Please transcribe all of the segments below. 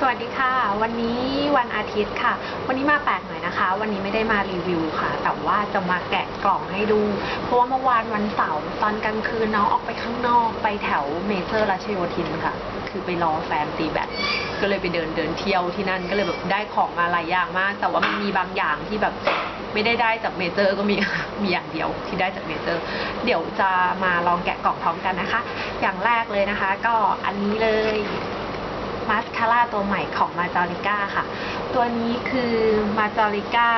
สวัสดีค่ะ วันนี้วันอาทิตย์ค่ะ วันนี้มาแปลกหน่อยนะคะ วันนี้ไม่ได้มารีวิวค่ะ แต่ว่าจะมาแกะกล่องให้ดู เพราะว่าเมื่อวานวันเสาร์ตอนกลางคืนน้องออกไปข้างนอกไปแถวเมเจอร์รัชโยธินค่ะ คือไปรอแฟนตีแบดก็เลยไปเดินเดินเที่ยวที่นั่นก็เลยแบบได้ของมาหลายอย่างมาก แต่ว่ามันมีบางอย่างที่แบบไม่ได้ได้จากเมเจอร์ก็มีมีอย่างเดียวที่ได้จากเมเจอร์ เดี๋ยวจะมาลองแกะกล่องพร้อมกันนะคะ อย่างแรกเลยนะคะ ก็อันนี้เลย มาสคาร่าตัวใหม่ของมาจอริก้าค่ะ ตัวนี้คือมาจอริก้า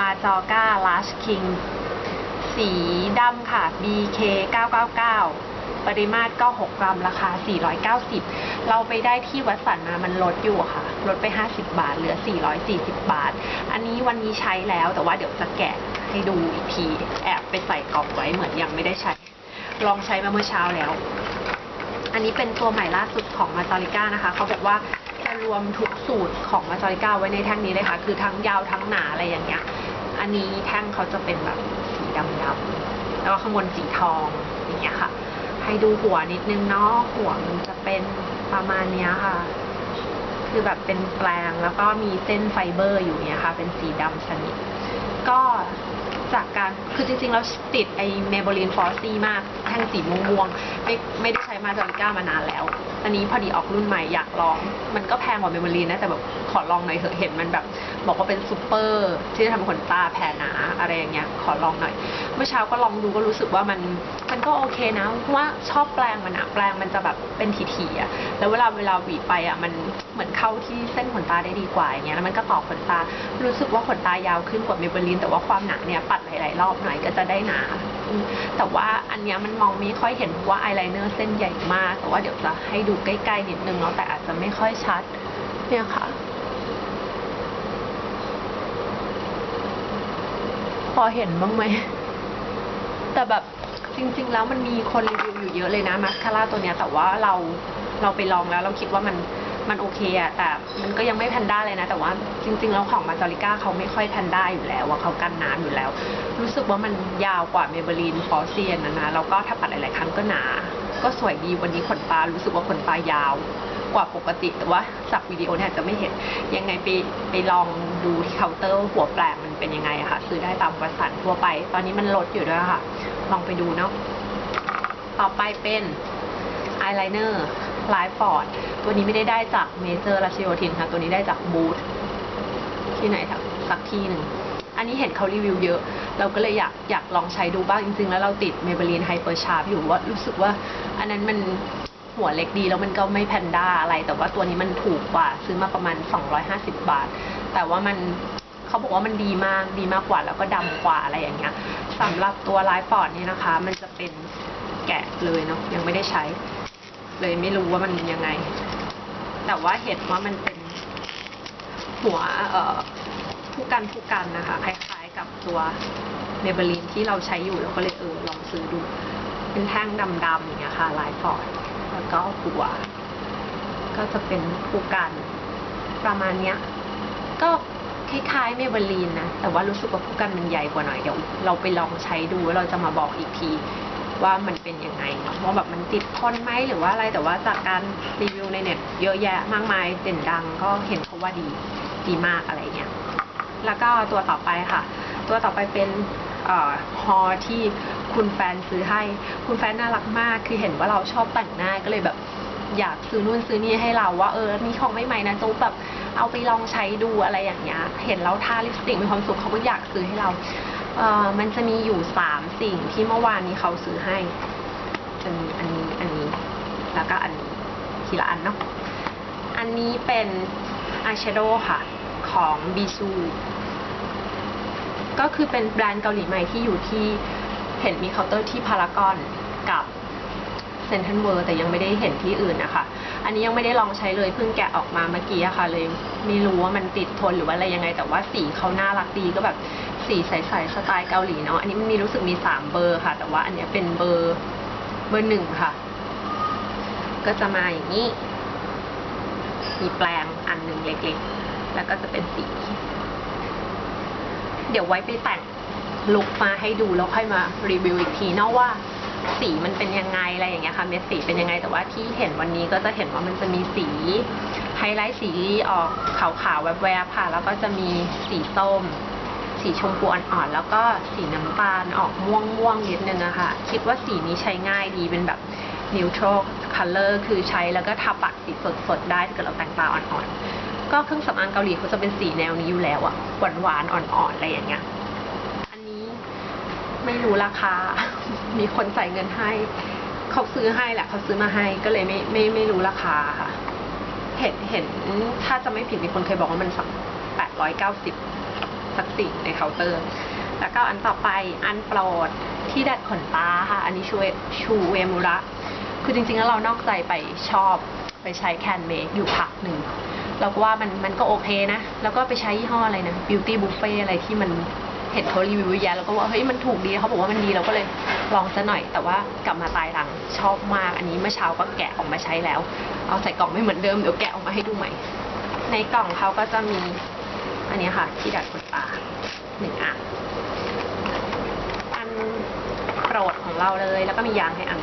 มาจอก้าลาชคิงสีดำค่ะ BK 999 ปริมาตรก็ 6 กรัม ราคา 490 เราไปได้ที่วัดสันมามันลดอยู่ค่ะ ลดไป 50 บาท เหลือ 440 บาท อันนี้วันนี้ใช้แล้วแต่ว่าเดี๋ยวจะแกะให้ดูอีกที แอบไปใส่กล่องไว้เหมือนยังไม่ได้ใช้ ลองใช้มาเมื่อเช้าแล้ว อันนี้เป็นตัวใหม่ล่าสุดของมาจอริก้านะคะ เขาบอกว่าจะรวมทุกสูตรของมาจอริก้าไว้ในแท่งนี้เลยค่ะ คือทั้งยาวทั้งหนาอะไรอย่างเงี้ย อันนี้แท่งเขาจะเป็นแบบสีดำๆแล้วก็ข้างบนสีทองอย่างเงี้ยค่ะ ให้ดูหัวนิดนึงเนาะ หัวมันจะเป็นประมาณเนี้ยค่ะ คือแบบเป็นแปลงแล้วก็มีเส้นไฟเบอร์อยู่เนี่ยค่ะ เป็นสีดำสนิท ก็ จากการคือจริงๆแล้วติดไอเมเบลีนฟอสซี่มากแท่งสีม่วงๆไม่ไม่ได้ใช้มาจอริก้ามานานแล้ว อันนี้พอดีออกรุ่นใหม่อยากลอง มันก็แพงกว่าเมเบลินนะ แต่แบบขอลองหน่อยเถอะเห็นมันแบบ บอกว่าเป็นซูเปอร์ที่จะทำขนตาแผ่หนาอะไรอย่างเงี้ยขอลองหน่อย เมื่อเช้าก็ลองดูก็รู้สึกว่ามันมันก็โอเคนะเพราะว่าชอบแปลงมันอะแปลงมันจะแบบเป็นถี่ๆอะแล้วเวลาเวลาหวีไปอะมันเหมือนเข้าที่เส้นขนตาได้ดีกว่าอย่างเงี้ยแล้วมันก็ต่อขนตารู้สึกว่าขนตายาวขึ้นกว่าเมเบลินแต่ว่าความหนาเนี่ยปัดหลายๆรอบหน่อยก็จะได้หนา แต่ว่าอันเนี้ยมันมองไม่ค่อยเห็นเพราะว่าอายไลเนอร์เส้นใหญ่มาก แต่ว่าเดี๋ยวจะให้ดูใกล้ๆนิดนึงเนาะแต่อาจจะไม่ค่อยชัด เนี่ยค่ะ พอเห็นบ้างไหม แต่แบบจริง ๆ แล้วมันมีคนรีวิวอยู่เยอะเลยนะมาสคาร่าตัวเนี้ยแต่ว่าเราเราไปลองแล้วเราคิดว่ามัน มันโอเคอะแต่มันก็ยังไม่แพนด้าเลยนะ แต่ว่าจริง ๆ แล้วของมาจอริก้าเขาไม่ค่อยแพนด้าอยู่แล้วว่าเขากันน้ำอยู่แล้ว รู้สึกว่ามันยาวกว่าเมเบลีนฟอสเซียนนะนะแล้วก็ถ้าปัดหลายๆครั้งก็หนา ก็สวยดีวันนี้ขนตารู้สึกว่าขนตายาวกว่าปกติ แต่ว่าจากวิดีโอเนี่ยจะไม่เห็นยังไงไปไปลองดูที่เคาน์เตอร์หัวแปลงมันเป็นยังไงอะค่ะ ซื้อได้ตามวัสันทั่วไป ตอนนี้มันลดอยู่ด้วยค่ะ ลองไปดูเนาะต่อไปเป็นอายไลเนอร์ ลายฟอร์ดตัวนี้ไม่ได้ได้จากเมเจอร์ราชโยธินค่ะ ตัวนี้ได้จากบูธที่ไหนทักสักที่หนึ่ง อันนี้เห็นเขารีวิวเยอะ เราก็เลยอยากอยากลองใช้ดูบ้างจริง ๆ แล้วเราติดเมเบลีนไฮเปอร์ชาร์ปอยู่ว่ารู้สึกว่า อันนั้นมันหัวเล็กดีแล้วมันก็ไม่แพนด้าอะไร แต่ว่าตัวนี้มันถูกกว่า ซื้อมาประมาณ 250 บาท แต่ว่ามันเขาบอกว่ามันดีมากดีมากกว่าแล้วก็ดำกว่าอะไรอย่างเงี้ยสำหรับตัวไลายปอดนี่นะคะ มันจะเป็นแกะเลยเนาะยังไม่ได้ใช้ เลยไม่รู้ว่ามันยังไง แต่ว่าเห็นว่ามันเป็นหัวเอ่อผู้กันผู้กันนะคะคล้ายๆกับตัวเมเบลีนที่เราใช้อยู่เราก็เลยเออลองซื้อดู เป็นแท่งดำๆอย่างเงี้ยค่ะลายฟอร์ดแล้วก็หัว ก็จะเป็นผู้กันประมาณเนี้ย ก็คล้ายๆเมเบลีนนะ แต่ว่ารู้สึกว่าผู้กันมันใหญ่กว่าหน่อย เดี๋ยวเราไปลองใช้ดูแล้วเราจะมาบอกอีกที ว่ามันเป็นยังไงเนาะว่าแบบมันติดทนไหมหรือว่าอะไรแต่ว่าจากการรีวิวในเน็ตเยอะแยะมากมายเด่นดังก็เห็นเขาว่าดีดีมากอะไรเงี้ยแล้วก็ตัวต่อไปค่ะ ตัวต่อไปเป็นเอ่อฮอที่คุณแฟนซื้อให้ คุณแฟนน่ารักมาก คือเห็นว่าเราชอบแต่งหน้าก็เลยแบบอยากซื้อนู่นซื้อนี่ให้เราว่าเออ มีของใหม่ๆนะจุ๊บแบบเอาไปลองใช้ดูอะไรอย่างเงี้ย เห็นเราทาลิปสติกมีความสุขเขาก็อยากซื้อให้เรา เอ่อมันจะมีอยู่สามสิ่งที่เมื่อวานนี้เขาซื้อให้ จะมีอันนี้อันนี้ แล้วก็อันนี้ทีละอันเนาะ อันนี้เป็นอายแชโดว์ค่ะ ของบีซูก็คือเป็นแบรนด์เกาหลีใหม่ที่อยู่ที่เห็นมีเคาน์เตอร์ที่พารากอนกับเซนทรัลเวิร์แต่ยังไม่ได้เห็นที่อื่นนะคะ อันนี้ยังไม่ได้ลองใช้เลยเพิ่งแกะออกมาเมื่อกี้อะค่ะเลยไม่รู้ว่ามันติดทนหรือว่าอะไรยังไง แต่ว่าสีเขาน่ารักดีก็แบบ สีใสๆสไตล์เกาหลีเนาะอันนี้มันมีรู้สึกมีสามเบอร์ค่ะ แต่ว่าอันนี้เป็นเบอร์เบอร์หนึ่งค่ะ ก็จะมาอย่างนี้ มีแปลงอันหนึ่งเล็กๆ แล้วก็จะเป็นสี เดี๋ยวไว้ไปแต่งลุกมาให้ดูแล้วค่อยมารีวิวอีกทีเนาะว่าสีมันเป็นยังไงอะไรอย่างเงี้ยค่ะ เม็ดสีเป็นยังไงแต่ว่าที่เห็นวันนี้ก็จะเห็นว่ามันจะมีสีไฮไลท์สีออกขาวๆแวบๆค่ะ แล้วก็จะมีสีส้ม สีชมพูอ่อนๆ แล้วก็สีน้ำตาลออกม่วงๆนิดนึงอะค่ะ คิดว่าสีนี้ใช้ง่ายดีเป็นแบบ neutral color คือใช้แล้วก็ทาปากสีสดๆ ได้ถ้าเกิดเราแต่งตาอ่อนๆ ก็เครื่องสำอางเกาหลีเขาจะเป็นสีแนวนี้อยู่แล้วอะหวานๆ อ่อนๆ อะไรอย่างเงี้ย อันนี้ไม่รู้ราคา มีคนใส่เงินให้ เขาซื้อให้แหละเขาซื้อมาให้ก็เลยไม่ไม่ไม่รู้ราคาค่ะ เห็นเห็นถ้าจะไม่ผิดมีคนเคยบอกว่ามันสักแปดร้อยเก้าสิบ สักสิ่งในเคาน์เตอร์ แล้วก็อันต่อไปอันโปรดที่ดัดขนตาค่ะ อันนี้ชูเอชูเอมุระ คือจริงๆแล้วเรานอกใจไปชอบไปใช้แคนเมคอยู่พักหนึ่งเราก็ว่ามันมันก็โอเคนะ แล้วก็ไปใช้ยี่ห้ออะไรนะ Beauty Buffet อะไรที่มันเห็นเขารีวิวเยอะแยะแล้วก็ว่าเฮ้ยมันถูกดีเขาบอกว่ามันดีเราก็เลยลองซะหน่อย แต่ว่ากลับมาตายหลังชอบมาก อันนี้เมื่อเช้าก็แกะออกมาใช้แล้ว เอาใส่กล่องไม่เหมือนเดิมเดี๋ยวแกะออกมาให้ดูใหม่ ในกล่องเขาก็จะมี อันนี้ค่ะที่ดัดขนตาหนึ่งอันอันโปรดของเราเลย แล้วก็มียางให้อัน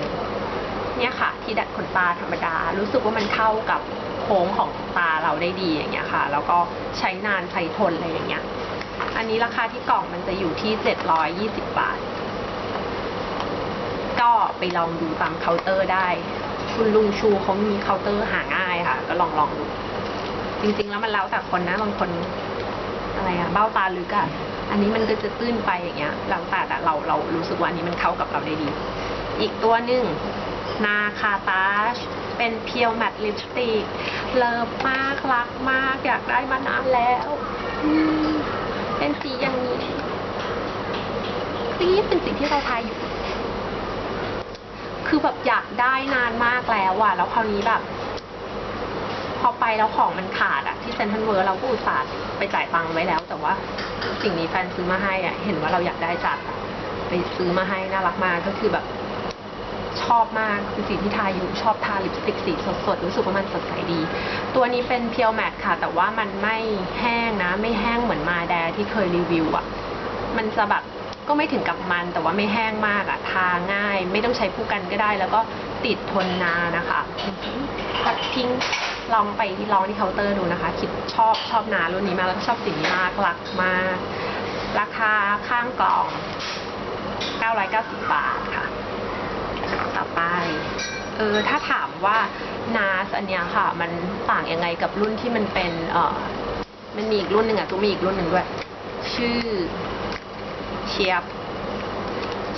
เนี่ยค่ะ ที่ดัดขนตาธรรมดา รู้สึกว่ามันเข้ากับโค้งของตาเราได้ดีอย่างเงี้ยค่ะ แล้วก็ใช้นานใช้ทนอะไรอย่างเงี้ย อันนี้ราคาที่กล่องมันจะอยู่ที่ 720 บาท ก็ไปลองดูตามเคาน์เตอร์ได้ คุณลุงชูเขามีเคาน์เตอร์หาง่ายค่ะ ก็ลองลองดูจริงๆ แล้วมันแล้วแต่คนนะบางคน อะไรอะเบ้าตาลึกอะอันนี้มันก็จะตื้นไปอย่างเงี้ยแล้วแต่แต่เราเรารู้สึกว่าอันนี้มันเข้ากับเราได้ดี อีกตัวหนึ่งนาคาตาชเป็นเพียวแมตต์ลิปสติก เลิฟมากรักมาก อยากได้มานานแล้วเป็นสีอย่างนี้นี่เป็นสิ่งที่เราทายอยู่ คือแบบอยากได้นานมากแล้วอะแล้วคราวนี้แบบ พอไปแล้วของมันขาดอะที่เซ็นทรัลเวิร์เราก็อุตส่าห์ไปจ่ายตังค์ไว้แล้ว แต่ว่าสิ่งนี้แฟนซื้อมาให้อะเห็นว่าเราอยากได้จัดอะไปซื้อมาให้น่ารักมากก็คือแบบ ชอบมากคือสีที่ทาอยู่ชอบทาลิปสติกสีสดๆรู้สึกว่ามันสดใสดี ตัวนี้เป็นเพียวแมทค่ะ แต่ว่ามันไม่แห้งนะ ไม่แห้งเหมือนมาแดที่เคยรีวิวอะมันจะแบบก็ไม่ถึงกับมันแต่ว่าไม่แห้งมากอะทาง่าย ไม่ต้องใช้ผู้กันก็ได้ แล้วก็ติดทนนานนะคะ ลองไปลองที่เคาน์เตอร์ดูนะคะ คิดชอบชอบนารุ่นนี้มากแล้วชอบสีนี้มากรักมาก ราคาข้างกล่อง 990 บาทค่ะ ต่อไป เออถ้าถามว่านาสอันเนี้ยค่ะ มันต่างยังไงกับรุ่นที่มันเป็นเออมันมีอีกรุ่นหนึ่งอะตูมีอีกรุ่นหนึ่งด้วย ชื่อเชียบ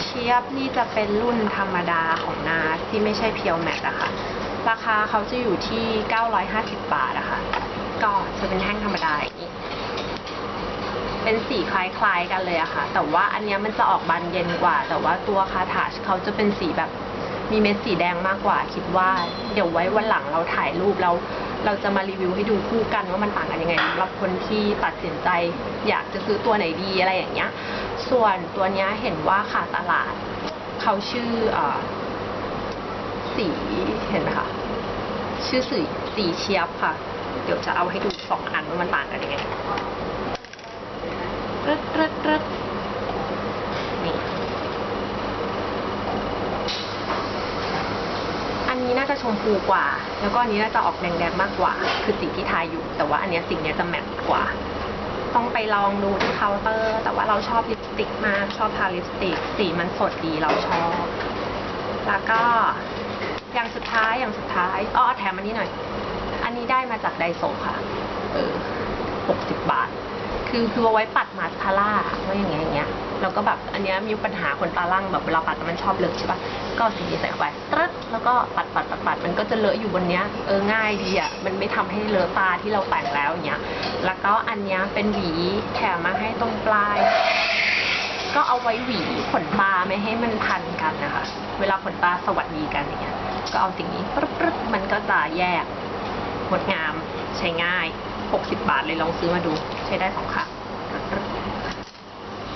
เชียบนี่จะเป็นรุ่นธรรมดาของนาที่ไม่ใช่เพียวแมทอะค่ะ ราคาเขาจะอยู่ที่ 950 บาทอะคะ ก็จะเป็นแท่งธรรมดาอย่างนี้เป็นสีคล้ายๆกันเลยอะค่ะ แต่ว่าอันนี้มันจะออกบานเย็นกว่า แต่ว่าตัวคาถาชเขาจะเป็นสีแบบมีเม็ดสีแดงมากกว่า คิดว่า เดี๋ยวไว้วันหลังเราถ่ายรูปแล้ว เราจะมารีวิวให้ดูคู่กันว่ามันต่างกันยังไงสำหรับคนที่ตัดสินใจ อยากจะซื้อตัวไหนดีอะไรอย่างเงี้ย ส่วนตัวเนี้ยเห็นว่าขาดตลาด เขาชื่ออ สีเห็นไหมคะชื่อสีสีเชียบค่ะ เดี๋ยวจะเอาให้ดูสองอันว่ามันต่างกันยังไงรึดรึดรึดนี่อันนี้น่าจะชมพูกว่า แล้วก็อันนี้น่าจะออกแดงๆมากกว่า คือสีที่ทายอยู่ แต่ว่าอันเนี้ยสีเนี้ยจะแมทกว่า ต้องไปลองดูที่เคาน์เตอร์ แต่ว่าเราชอบลิปสติกมาก ชอบทาลิปสติก สีมันสดดีเราชอบ แล้วก็ อย่างสุดท้ายอย่างสุดท้ายอ้อแถมอันนี้หน่อย อันนี้ได้มาจากไดโซค่ะ เออหกสิบบาท คือคือเอาไว้ปัดมาสคาร่าว่าอย่างเงี้ยอย่างเงี้ยแล้วก็แบบอันเนี้ยมีปัญหาคนตาล่างแบบเวลาปัดแล้วมันชอบเลอะใช่ปะก็สีใส่เข้าไปตรึ๊ดแล้วก็ปัดปัดปัดปัดมันก็จะเลอะอยู่บนเนี้ยเออง่ายดีอะมันไม่ทำให้เลอะตาที่เราแต่งแล้วอย่างเงี้ย แล้วก็อันเนี้ยเป็นหวีแถมมาให้ตรงปลาย ก็เอาไว้หวีขนตาไม่ให้มันพันกันนะคะ เวลาขนตาสวัสดีกันอย่างเงี้ย ก็เอาสิ่งนี้ปึ๊บปึ๊บมันก็จะแยกงดงามใช้ง่าย 60 บาทเลยลองซื้อมาดู ใช้ได้สองครั้ง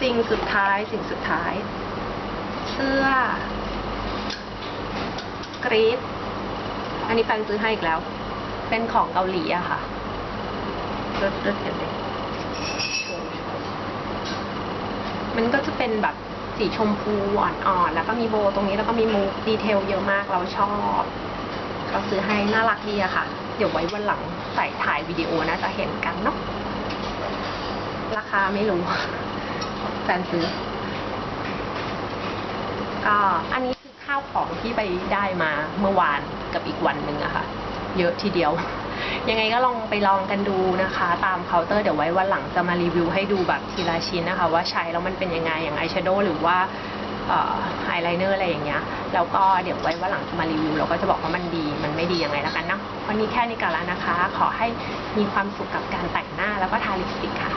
สิ่งสุดท้ายสิ่งสุดท้าย เสื้อกรีดอันนี้แฟนซื้อให้อีกแล้ว เป็นของเกาหลีอะค่ะรถรถเห็นไหมมันก็จะเป็นแบบ สีชมพูอ่อนๆ แล้วก็มีโบตรงนี้แล้วก็มีมูฟดีเทลเยอะมากเราชอบเราซื้อให้น่ารักดีอะค่ะ เดี๋ยวไว้วันหลังใส่ถ่ายวิดีโอน่าจะเห็นกันเนาะราคาไม่รู้แฟนซื้อ ก็อันนี้คือข้าวของที่ไปได้มาเมื่อวานกับอีกวันหนึ่งอะค่ะ เยอะทีเดียว ยังไงก็ลองไปลองกันดูนะคะ ตามเคาน์เตอร์เดี๋ยวไว้วันหลังจะมารีวิวให้ดูแบบทีละชิ้นนะคะ ว่าใช้แล้วมันเป็นยังไงอย่างอายแชโดว์หรือว่าไฮไลเนอร์อะไรอย่างเงี้ย แล้วก็เดี๋ยวไว้วันหลังจะมารีวิวเราก็จะบอกว่ามันดี มันไม่ดียังไงแล้วกันเนาะวันนี้แค่นี้ก่อนแล้วนะคะ ขอให้มีความสุขกับการแต่งหน้าแล้วก็ทาลิปสติกค่ะ